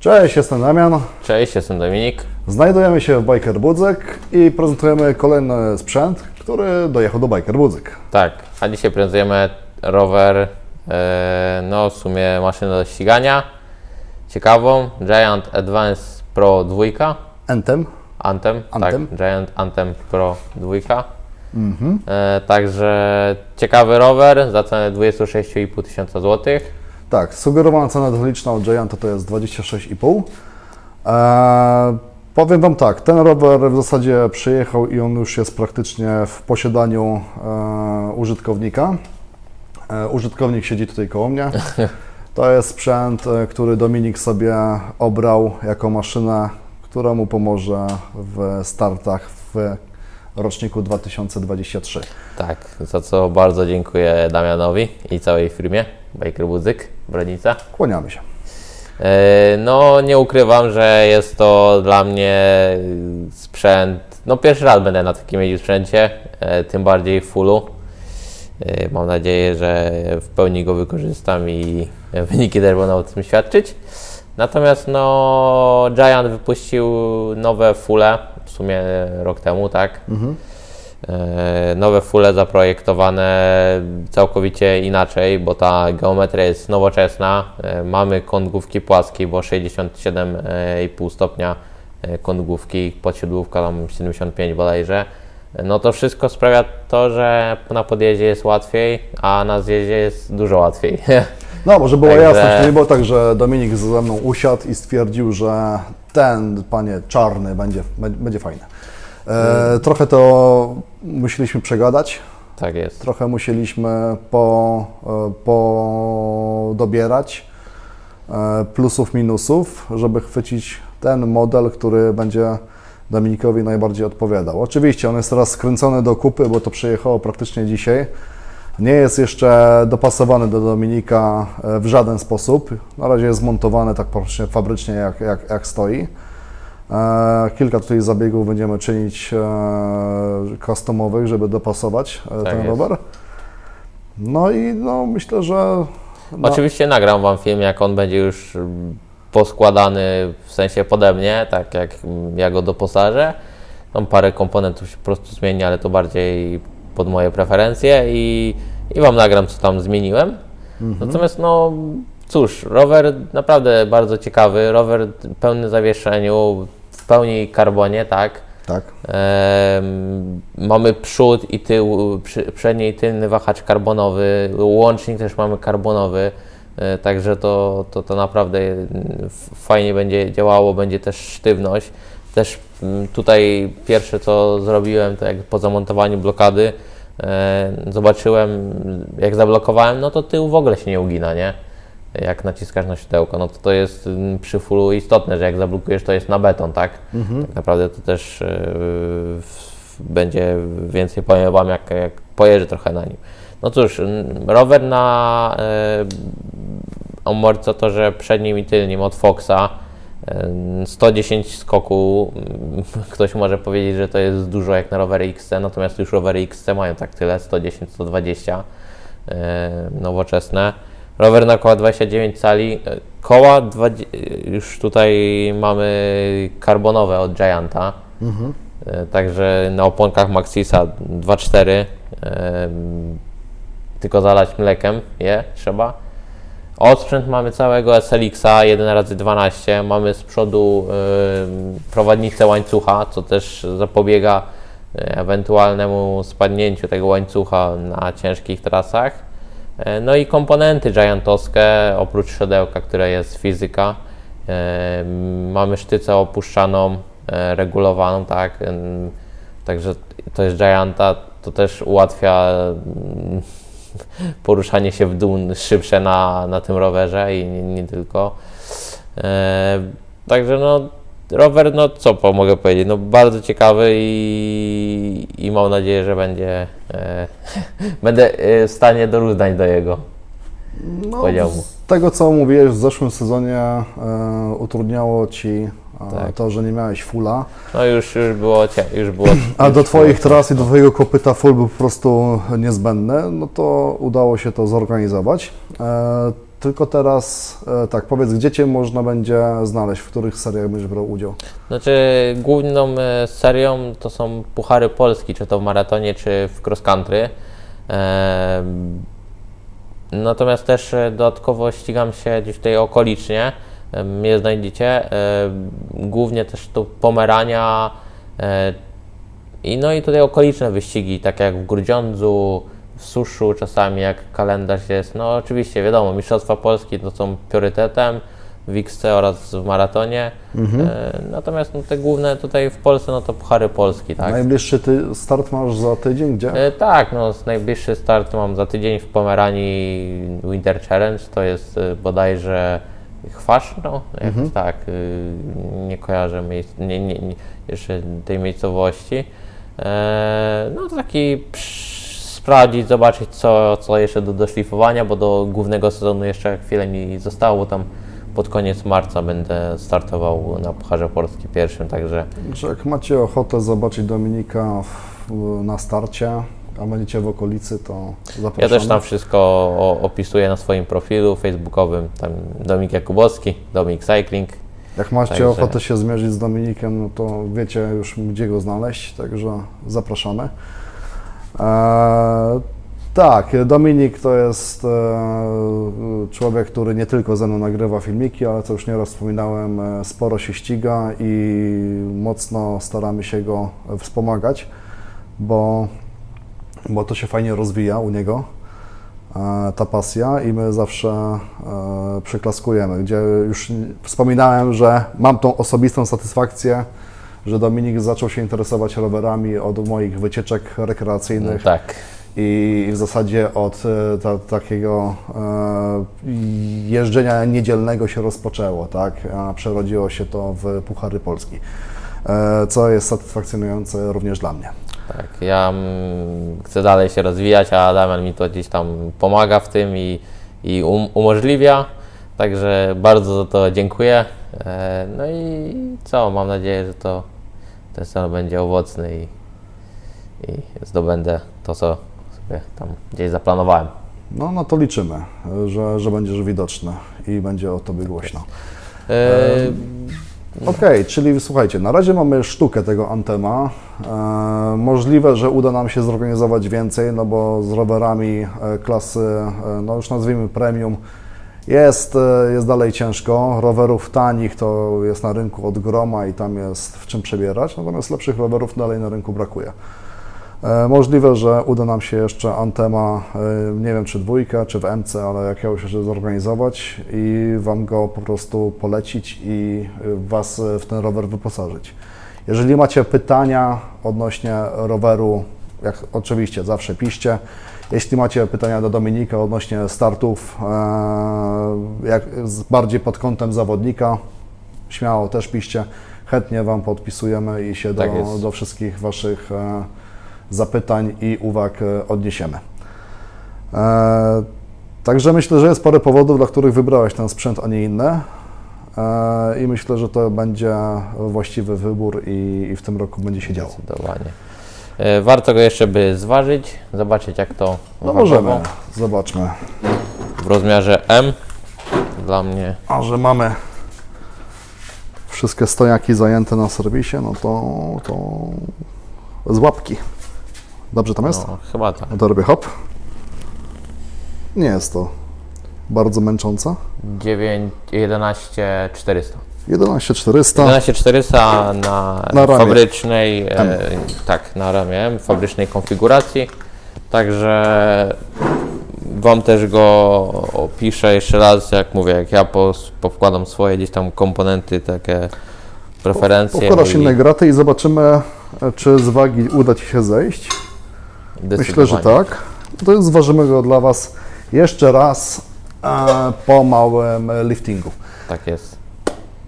Cześć, jestem Damian. Cześć, jestem Dominik. Znajdujemy się w Biker Budzyk i prezentujemy kolejny sprzęt, który dojechał do Biker Budzyk. Tak, a dzisiaj prezentujemy rower, e, no w sumie maszynę do ścigania, ciekawą, Giant Advance Pro 2, Anthem. Anthem, Anthem. tak, Giant Anthem Pro 2. E, także ciekawy rower za cenę 26,5 tysiąca złotych. Tak, sugerowana cena detaliczna od Gianta to jest 26,5. Eee, powiem Wam tak, ten rower w zasadzie przyjechał i on już jest praktycznie w posiadaniu e, użytkownika. E, użytkownik siedzi tutaj koło mnie. To jest sprzęt, e, który Dominik sobie obrał jako maszynę, która mu pomoże w startach w roczniku 2023. Tak, za co bardzo dziękuję Damianowi i całej firmie Baker Budzyk, Bronica. Kłaniamy się. E, No, nie ukrywam, że jest to dla mnie sprzęt. No, pierwszy raz będę na takim jeździł sprzęcie, e, tym bardziej w fullu. E, Mam nadzieję, że w pełni go wykorzystam i wyniki też będą o tym świadczyć. Natomiast no, Giant wypuścił nowe fulle, w sumie rok temu, tak? E, Nowe fulle zaprojektowane całkowicie inaczej, bo ta geometria jest nowoczesna. E, Mamy kąt główki płaskiej, bo 67,5 stopnia e, kąt główki, podsiodłówka tam 75 bodajże. No to wszystko sprawia to, że na podjeździe jest łatwiej, a na zjeździe jest dużo łatwiej. No, może była Także- jasność, to nie było tak, że Dominik ze mną usiadł i stwierdził, że ten, panie czarny, będzie, będzie fajny. E, trochę to musieliśmy przegadać, tak jest. trochę musieliśmy po, e, po dobierać e, plusów, minusów, żeby chwycić ten model, który będzie Dominikowi najbardziej odpowiadał. Oczywiście on jest teraz skręcony do kupy, bo to przyjechało praktycznie dzisiaj. Nie jest jeszcze dopasowany do Dominika e, w żaden sposób. Na razie jest zmontowany tak praktycznie fabrycznie, jak, jak, jak stoi. E, Kilka tutaj zabiegów będziemy czynić e, customowych, żeby dopasować Tak ten jest. rower. No i no, myślę, że no, Oczywiście nagram Wam film, jak on będzie już poskładany, w sensie pode mnie, tak jak ja go doposażę. Tam parę komponentów się po prostu zmieni, ale to bardziej pod moje preferencje i, i Wam nagram, co tam zmieniłem. Natomiast no cóż, rower naprawdę bardzo ciekawy, rower pełny zawieszeniu, w pełni karbonie, tak. tak. Mamy przód i tył, przy, przedni i tylny wahacz karbonowy, łącznik też mamy karbonowy, e, także to, to, to naprawdę mm, fajnie będzie działało, będzie też sztywność. Też mm, tutaj pierwsze co zrobiłem, to jak po zamontowaniu blokady e, zobaczyłem, jak zablokowałem, no to tył w ogóle się nie ugina, nie? Jak naciskasz na siodełko, no to to jest mm, przy fullu istotne, że jak zablokujesz, to jest na beton, tak? Tak naprawdę to też e, będzie więcej powiem Wam, jak, jak pojeżdżę trochę na nim. No cóż, rower na e, amortyzatorze przednim i tylnym od Foxa, 110 skoku, mm, ktoś może powiedzieć, że to jest dużo jak na rowery XC, natomiast już rowery XC mają tak tyle, 110-120 e, nowoczesne. Rower na koła 29 cali, e, koła 20, już tutaj mamy karbonowe od Gianta, E, także na oponkach Maxisa 2.4 e, tylko zalać mlekiem je trzeba. Odsprzęt mamy całego SLX-a 1x12, mamy z przodu y, prowadnicę łańcucha, co też zapobiega y, ewentualnemu spadnięciu tego łańcucha na ciężkich trasach. E, No i komponenty giantowskie, oprócz siodełka, które jest fizyka. E, Mamy sztycę opuszczaną, e, regulowaną, tak. Także to jest Gianta, to też ułatwia poruszanie się w dół szybsze na, na tym rowerze i nie, nie tylko. E, także no, rower, no co po, mogę powiedzieć, no bardzo ciekawy i, i mam nadzieję, że będzie, e, będę e, w stanie dorównać do jego No, poziomu. z tego co mówiłeś, w zeszłym sezonie e, utrudniało Ci Tak. to, że nie miałeś fulla, No już, już było, cie- już było a do Twoich tras i do Twojego kopyta full był po prostu niezbędny, no to udało się to zorganizować. E, tylko teraz, e, tak, powiedz, gdzie Cię można będzie znaleźć, w których seriach będziesz brał udział? Znaczy, główną e, serią to są Puchary Polski, czy to w maratonie, czy w cross country. Em, Natomiast też e, dodatkowo ścigam się gdzieś tutaj okolicznie. Mnie znajdziecie. e, Głównie też tu Pomerania e, i no i tutaj okoliczne wyścigi, tak jak w Grudziądzu, w Suszu czasami, jak kalendarz jest. No oczywiście, wiadomo, Mistrzostwa Polski to są priorytetem w XC oraz w maratonie. E, Natomiast no, te główne tutaj w Polsce, no to Puchary Polski, tak? Najbliższy ty start masz za tydzień, gdzie? Tak, no najbliższy start mam za tydzień w Pomeranii Winter Challenge, to jest bodajże Chwaszno, jakoś tak, y, nie kojarzę miejsc, nie, nie, nie, jeszcze tej miejscowości. E, no to taki sprawdzić, zobaczyć co, co jeszcze do doszlifowania, bo do głównego sezonu jeszcze chwilę mi zostało, tam pod koniec marca będę startował na Pucharze Polski pierwszym, także Że jak macie ochotę zobaczyć Dominika w, na starcie, a będziecie w okolicy, to zapraszamy. Ja też tam wszystko o, opisuję na swoim profilu facebookowym, tam Dominik Jakubowski, Dominik Cycling. Jak macie Także- ochotę się zmierzyć z Dominikiem, no to wiecie już gdzie go znaleźć, także zapraszamy. E, tak, Dominik to jest e, człowiek, który nie tylko ze mną nagrywa filmiki, ale co już nieraz wspominałem, e, sporo się ściga i mocno staramy się go wspomagać, bo, bo to się fajnie rozwija u niego e, ta pasja i my zawsze e, przyklaskujemy, gdzie już wspominałem, że mam tą osobistą satysfakcję, że Dominik zaczął się interesować rowerami od moich wycieczek rekreacyjnych Tak, i w zasadzie od e, ta, takiego jeżdżenia niedzielnego się rozpoczęło, tak, a przerodziło się to w Puchary Polski, co jest satysfakcjonujące również dla mnie. Tak. Ja mm, chcę dalej się rozwijać, a Damian mi to gdzieś tam pomaga w tym i, i um, umożliwia. Także bardzo za to dziękuję. E, no i co, mam nadzieję, że to ten sezon będzie owocny i, i zdobędę to, co sobie tam gdzieś zaplanowałem. No, no to liczymy, że, że będziesz widoczny i będzie o Tobie głośno. E, Okej, czyli słuchajcie, na razie mamy sztukę tego Antema. E, możliwe, że uda nam się zorganizować więcej, no bo z rowerami e, klasy, e, no już nazwijmy premium, jest, e, jest dalej ciężko. Rowerów tanich to jest na rynku od groma i tam jest w czym przebierać, natomiast lepszych rowerów dalej na rynku brakuje. E, Możliwe, że uda nam się jeszcze Antema, e, nie wiem czy dwójkę, czy w MC, ale jakiegoś jeszcze zorganizować i Wam go po prostu polecić i Was w ten rower wyposażyć. Jeżeli macie pytania odnośnie roweru, jak oczywiście zawsze piszcie. Jeśli macie pytania do Dominika odnośnie startów, e, jak, bardziej pod kątem zawodnika, śmiało też piszcie. Chętnie Wam podpisujemy i się Tak do, do wszystkich Waszych zapytań i uwag e, odniesiemy. E, Także myślę, że jest parę powodów, dla których wybrałeś ten sprzęt, a nie inny. E, I myślę, że to będzie właściwy wybór i, i w tym roku będzie się działo. Zdecydowanie. Warto go jeszcze by zważyć, zobaczyć jak to No możemy, zobaczmy. w rozmiarze M. Dla mnie A że mamy wszystkie stojaki zajęte na serwisie, no to, to z łapki. Dobrze tam jest? no, chyba tak. No to robię hop. Nie jest to bardzo męczące. 9, 11 400. 11400. 11 400 na, fabrycznej, e, tak, na ramię fabrycznej konfiguracji. Także Wam też go opiszę jeszcze raz, jak mówię, jak ja powkładam swoje gdzieś tam komponenty, takie preferencje. Pokładasz no i inne graty i zobaczymy, e, czy z wagi uda Ci się zejść. Myślę, że tak. To jest zważymy go dla Was jeszcze raz e, po małym liftingu. Tak jest.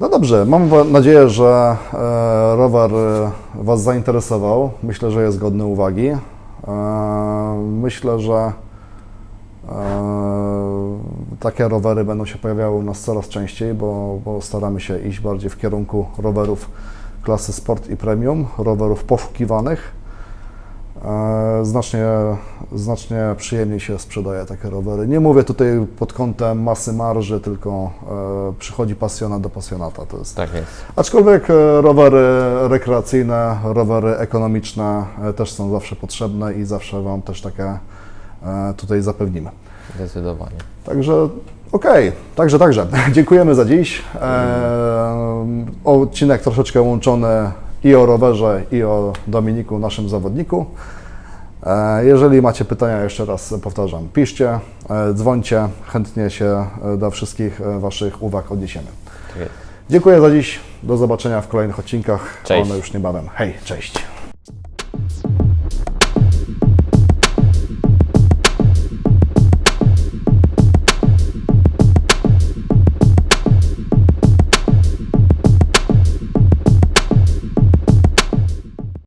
No dobrze, mam nadzieję, że e, rower e, Was zainteresował. Myślę, że jest godny uwagi. E, myślę, że e, takie rowery będą się pojawiały u nas coraz częściej, bo, bo staramy się iść bardziej w kierunku rowerów klasy sport i premium, rowerów poszukiwanych. E, Znacznie, znacznie przyjemniej się sprzedaje takie rowery. Nie mówię tutaj pod kątem masy marży, tylko e, przychodzi pasjonat do pasjonata. To jest Tak jest. Aczkolwiek e, rowery rekreacyjne, rowery ekonomiczne też są zawsze potrzebne i zawsze Wam też takie tutaj zapewnimy. Zdecydowanie. Także okej, także, także. Dziękujemy za dziś. E, odcinek troszeczkę łączony i o rowerze, i o Dominiku, naszym zawodniku. E, jeżeli macie pytania, jeszcze raz powtarzam, piszcie, e, dzwońcie, chętnie się e, do wszystkich Waszych uwag odniesiemy. Tak. Dziękuję za dziś. Do zobaczenia w kolejnych odcinkach. Cześć. One już niebawem. Hej, cześć.